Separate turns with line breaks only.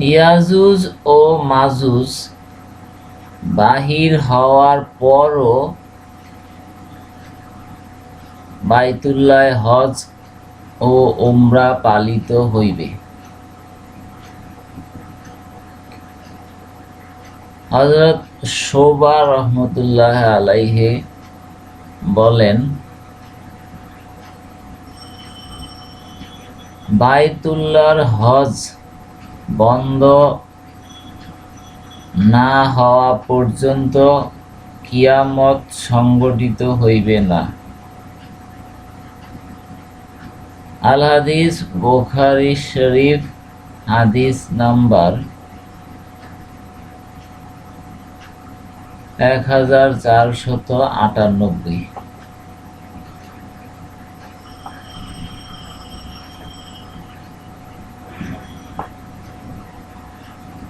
ইয়াজুজ ও মাজুজ বাহির হওয়ার পরও বাইতুল্লাহ হজ ও ওমরা পালিত হইবে। হজরত শোভা রহমতুল্লাহ আলাইহে বলেন, বাইতুল্লাহর হজ বন্ধ না হওয়া পর্যন্ত কিয়ামত সংগঠিত হইবে না। আল হাদিস, বোখারি শরীফ, হাদিস নাম্বার এক হাজার চারশত আটানব্বই।